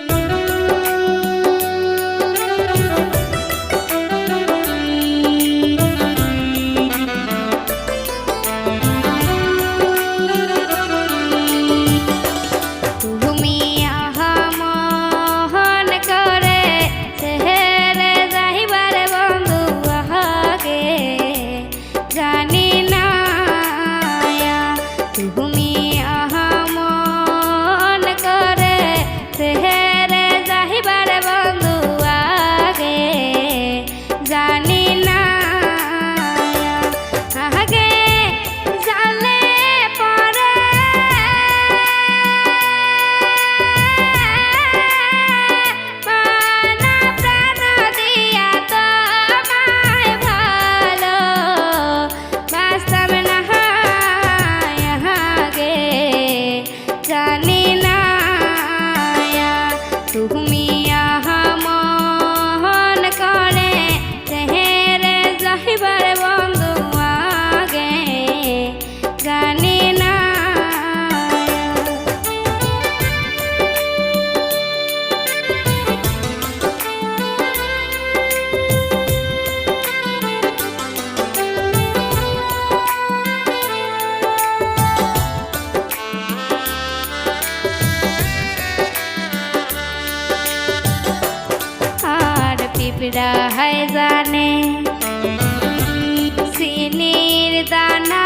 Música গানে সিনির দানা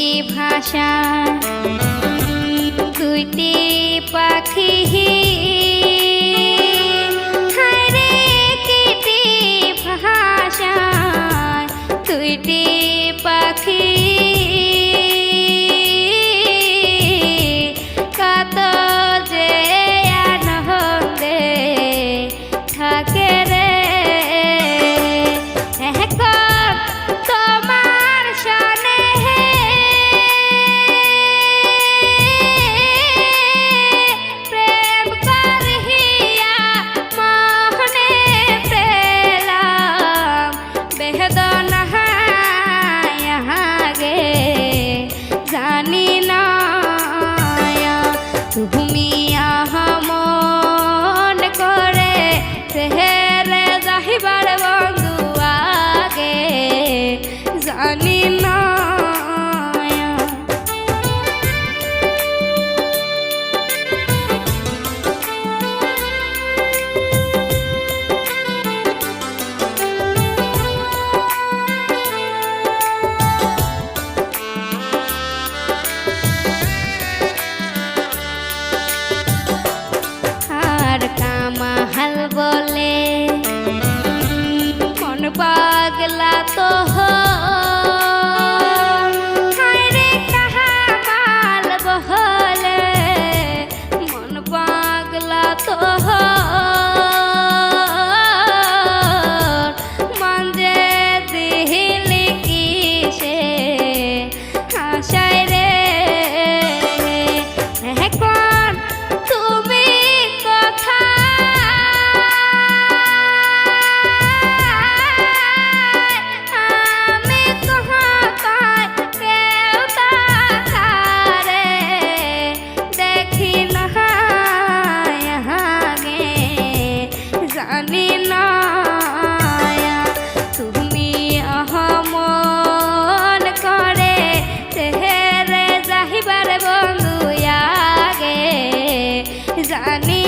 এ ভাষা। দুইটি পাখি হারে কেটে ভাষা দুইটি i Anna. জানে না তুমি আহমন করে তেহেরে যাহিবার বন্ধু আগে। জানি